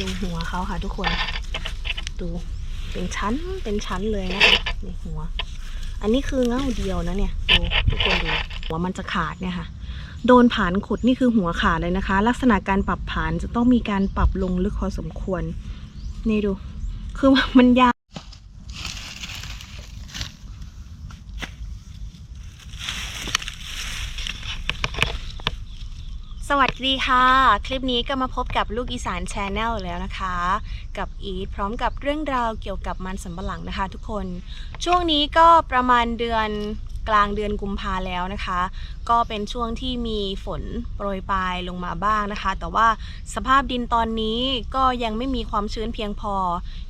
ดูหัวเขาค่ะทุกคน ดูเป็นชั้นเป็นชั้นเลยนะคะนี่หัว อันนี้คือเง่าเดียวนะเนี่ยดูทุกคนดูหัวมันจะขาดเนี่ยค่ะโดนผานขุดนี่คือหัวขาดเลยนะคะ ลักษณะการปรับผานจะต้องมีการปรับลงลึกพอสมควร นี่ดู คือมันยาว สวัสดีค่ะ คลิปนี้ก็มาพบกับลูกอีสานแชนแนลแล้วนะคะ กับอีทพร้อมกับเรื่องราวเกี่ยวกับมันสำปะหลังนะคะ ทุกคนช่วงนี้ก็ประมาณเดือนกลางเดือนกุมภาแล้วนะคะ ก็เป็นช่วงที่มีฝนโปรยปลายลงมาบ้างนะคะ แต่ว่าสภาพดินตอนนี้ก็ยังไม่มีความชื้นเพียงพอ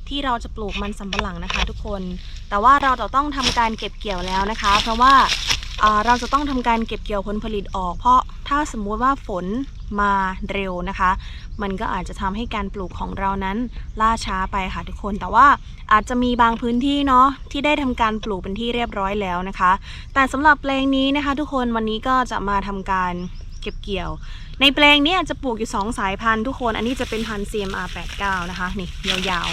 ที่เราจะปลูกมันสำปะหลังนะคะ ทุกคน แต่ว่าเราจะต้องทำการเก็บเกี่ยวแล้วนะคะ เพราะว่าอ่าเราจะต้องทำการเก็บเกี่ยวผลผลิตออกเพราะ ถ้าสมมุติว่าฝนมาเร็วนะคะ มันก็อาจจะทำให้การปลูกของเรานั้นล่าช้าไปค่ะทุกคน แต่ว่าอาจจะมีบางพื้นที่เนาะที่ได้ทำการปลูกเป็นที่เรียบร้อยแล้วนะคะ แต่สำหรับแปลงนี้นะคะ ทุกคนวันนี้ก็จะมาทำการเก็บเกี่ยว ในแปลงนี้จะปลูกอยู่ 2 สายพันธุ์ทุกคน อันนี้จะเป็นพันธุ์ CMR 89นะคะ นี่ยาว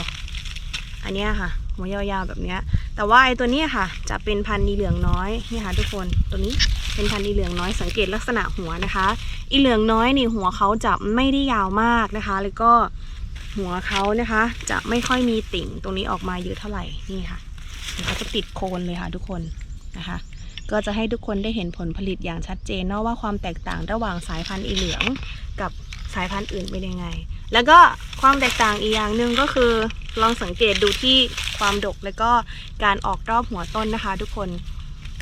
ๆ อันเนี้ยค่ะ หัวยาวๆแบบเนี้ย แต่ว่าไอ้ตัวนี้ค่ะ จะเป็นพันธุ์อีเหลืองน้อยนี่ค่ะ ทุกคนตัวนี้เป็นพันธุ์อีเหลืองน้อยสังเกตลักษณะหัวนะคะ อีเหลืองน้อยนี่หัวเขาจะไม่ได้ยาวมากนะคะ แล้วก็หัวเขานะคะ จะไม่ค่อยมีติ่งตรงนี้ออกมาเยอะเท่าไหร่นี่ค่ะมันจะติดโคนเลยค่ะทุกคนนะคะ ก็จะให้ทุกคนได้เห็นผลผลิตอย่างชัดเจนเนาะว่าความแตกต่างระหว่างสายพันธุ์อีเหลืองกับสายพันธุ์อื่นเป็นยังไง แล้วก็ความแตกต่างอีกอย่างหนึ่งก็คือลองสังเกตดูที่ความดกแล้วก็การออกรอบหัวต้นนะคะ ทุกคน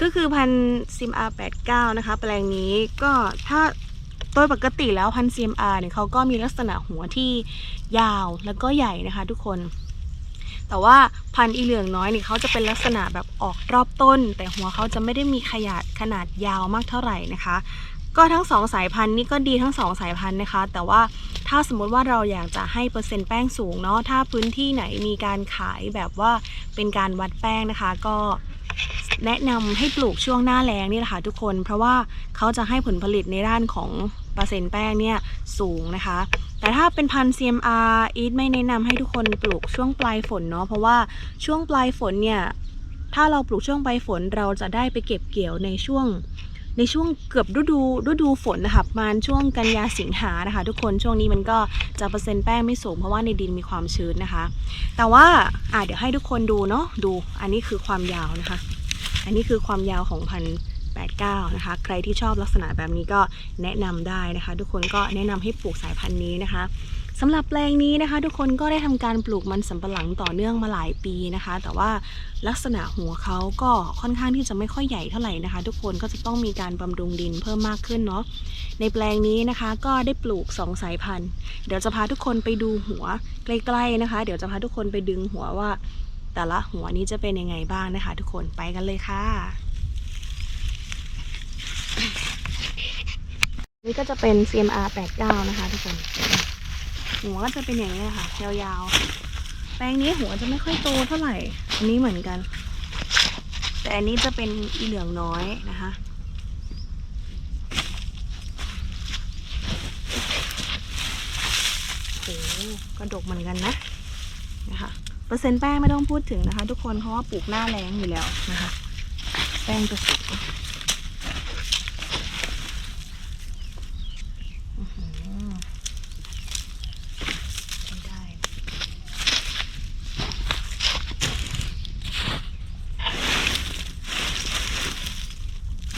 ก็คือพันซิมอาร์89นะคะ แปลงนี้ก็ถ้าโดยปกติแล้วพันซิมอาร์เนี่ยเขาก็มีลักษณะหัวที่ยาวแล้วก็ใหญ่นะคะทุกคน แต่ว่าพันธ์อีเหลืองน้อยนี่เขาจะเป็นลักษณะแบบออกรอบต้น แต่หัวเขาจะไม่ได้มีขนาดขนาดยาวมากเท่าไหร่นะคะ ก็ทั้งสองสายพันธุ์นี้ก็ดีทั้งสองสายพันธุ์นะคะ แต่ว่าถ้าสมมุติว่าเราอยากจะให้เปอร์เซ็นต์แป้งสูงเนาะถ้าพื้นที่ไหนมีการขายแบบว่าเป็นการวัดแป้งนะคะ ก็แนะนำให้ปลูกช่วงหน้าแล้งนี่แหละค่ะทุกคน เพราะว่าเขาจะให้ผลผลิตในด้านของเปอร์เซ็นต์แป้งเนี่ยสูงนะคะ แต่ถ้าเป็นพันธุ์ CMR อีทไม่แนะนำให้ทุกคนปลูกช่วงปลายฝนเนาะเพราะว่าช่วงปลายฝนเนี่ยถ้าเราปลูกช่วงปลายฝนเราจะได้ไปเก็บเกี่ยวในช่วง ในช่วงเกือบฤดูฤดูฝนนะคะประมาณช่วงกันยาสิงหานะคะ ทุกคนช่วงนี้มันก็จะเปอร์เซ็นต์แป้งไม่สูงเพราะว่าในดินมีความชื้นนะคะ แต่ว่าอะเดี๋ยวให้ทุกคนดูเนาะดูอันนี้คือความยาวนะคะ อันนี้คือความยาวของพันแปดเก้านะคะ ใครที่ชอบลักษณะแบบนี้ก็แนะนำได้นะคะ ทุกคนก็แนะนำให้ปลูกสายพันธุ์นี้นะคะ สำหรับแปลงนี้นะคะ ทุกคนก็ได้ทำการปลูกมันสำปะหลังต่อเนื่องมาหลายปีนะคะ แต่ว่าลักษณะหัวเขาก็ค่อนข้างที่จะไม่ค่อยใหญ่เท่าไหร่นะคะ ทุกคนก็จะต้องมีการบำรุงดินเพิ่มมากขึ้นเนาะในแปลงนี้นะคะ ก็ได้ปลูก 2 สายพันธุ์ เดี๋ยวจะพาทุกคนไปดูหัวใกล้ๆนะคะ เดี๋ยวจะพาทุกคนไปดึงหัวว่า แต่ละหัวนี้จะเป็นยังไงบ้างนะคะ ทุกคนไปกันเลยค่ะนี่ก็จะเป็น CMR 89 นะคะทุกคน หัวก็จะเป็นอย่างนี้ค่ะ ยาวๆ แปลงนี้หัวจะไม่ค่อยโตเท่าไหร่ อันนี้เหมือนกัน แต่อันนี้จะเป็นอีเหลืองน้อยนะคะโอ้โหกระดกเหมือนกันนะนะคะเปอร์เซ็นต์แป้งไม่ต้องพูดถึงนะคะ ทุกคนเพราะว่าปลูกหน้าแรงอยู่แล้วนะคะ แป้งจะสูงอื้อหือใช้ได้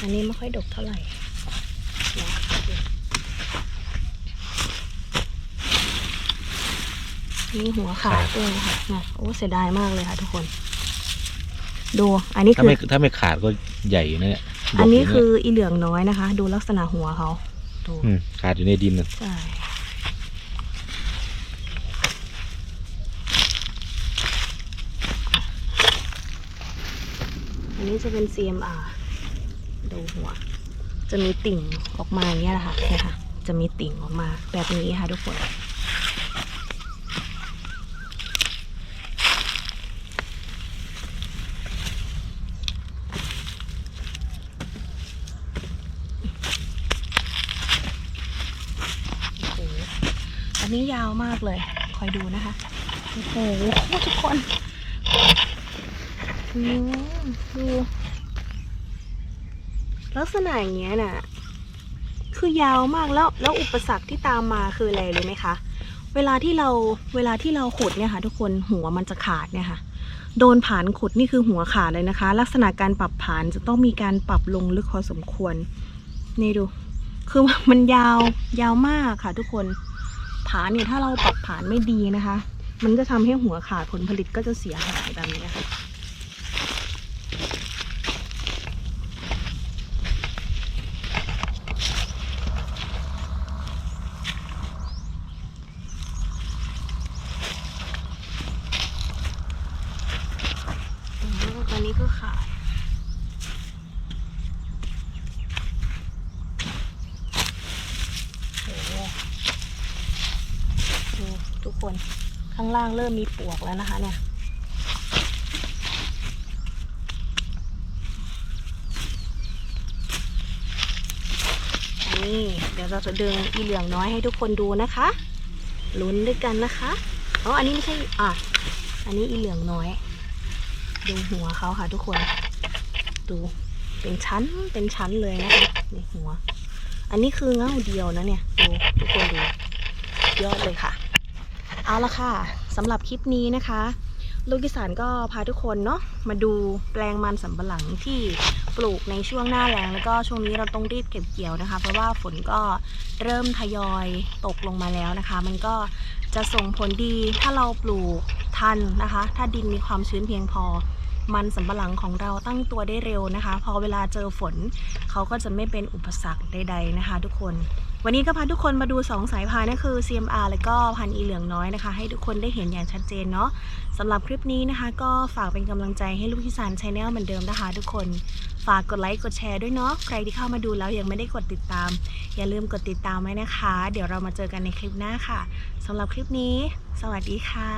อันนี้ไม่ค่อยดกเท่าไหร่นะนี่หัวขาดด้วยค่ะนะโอ้เสียดายมากเลยค่ะทุกคน ดูอันนี้ถ้าคือไม่ถ้าไม่ขาดก็ใหญ่อยู่นะเนี่ยดกอันนี้ยู่เยคืออีเหลืองน้อยนะคะ ดูลักษณะหัวเขาดูมขาดอยู่ในดินน่ะใช่อันนี้จะเป็น CMR ดูหัว จะมีติ่งออกมาอย่างเงี้ยแหละค่ะเนี่ยค่ะ จะมีติ่งออกมาแบบนี้ค่ะทุกคนโอ้โหอันนี้ยาวมากเลย คอยดูนะคะ โอ้โหทุกคนอืมดู ลักษณะอย่างเงี้ยน่ะ คือยาวมากแล้วแล้วอุปสรรคที่ตามมาคืออะไรรู้ไหมคะ เวลาที่เราเวลาที่เราขุดเนี่ยค่ะ ทุกคนหัวมันจะขาดเนี่ยค่ะ โดนผานขุดนี่คือหัวขาดเลยนะคะ ลักษณะการปรับผานจะต้องมีการปรับลงลึกพอสมควร นี่ดู คือมันยาวยาวมากค่ะ ทุกคนผานเนี่ยถ้าเราปรับผานไม่ดีนะคะ มันจะทำให้หัวขาดผลผลิตก็จะเสียหายแบบนี้ค่ะ อืมตอนนี้ก็ขาด โอ้โหดู ทุกคน ข้างล่างเริ่มมีปวกแล้วนะคะ เนี่ย นี่ เดี๋ยวเราจะดึงอีเหลืองน้อยให้ทุกคนดูนะคะลุ้นด้วยกันนะคะอ๋ออันนี้ไม่ใช่ อะ อันนี้อีเหลืองน้อย ดูหัวเขาค่ะทุกคน ดูเป็นชั้น เป็นชั้นเลยนะคะนี่หัว อันนี้คือเงาเดียวนะเนี่ย ดูทุกคนดู ยอดเลยค่ะ เอาละค่ะสำหรับคลิปนี้นะคะ ลูกกิสานก็พาทุกคนเนาะมาดูแปลงมันสำปะหลังที่ปลูกในช่วงหน้าแล้งแล้วก็ช่วงนี้เราต้องรีบเก็บเกี่ยวนะคะ เพราะว่าฝนก็เริ่มทยอยตกลงมาแล้วนะคะ มันก็จะส่งผลดีถ้าเราปลูกทันนะคะ ถ้าดินมีความชื้นเพียงพอ มันสำปะหลังของเราตั้งตัวได้เร็วนะคะ พอเวลาเจอฝนเขาก็จะไม่เป็นอุปสรรคใด ๆนะคะ ทุกคน วันนี้ก็พาทุกคนมาดู 2 สายพันธุ์นั่นคือ CMR และก็พันธุ์อีเหลืองน้อยนะคะ ให้ทุกคนได้เห็นอย่างชัดเจนเนาะสำหรับคลิปนี้นะคะ ก็ฝากเป็นกำลังใจให้ลูกที่สานชาแนลเหมือนเดิมนะคะ ทุกคนฝากกดไลค์กดแชร์ด้วยเนาะใครที่เข้ามาดูแล้วยังไม่ได้กดติดตาม อย่าลืมกดติดตามไว้นะคะ เดี๋ยวเรามาเจอกันในคลิปหน้าค่ะสำหรับคลิปนี้ สวัสดีค่ะ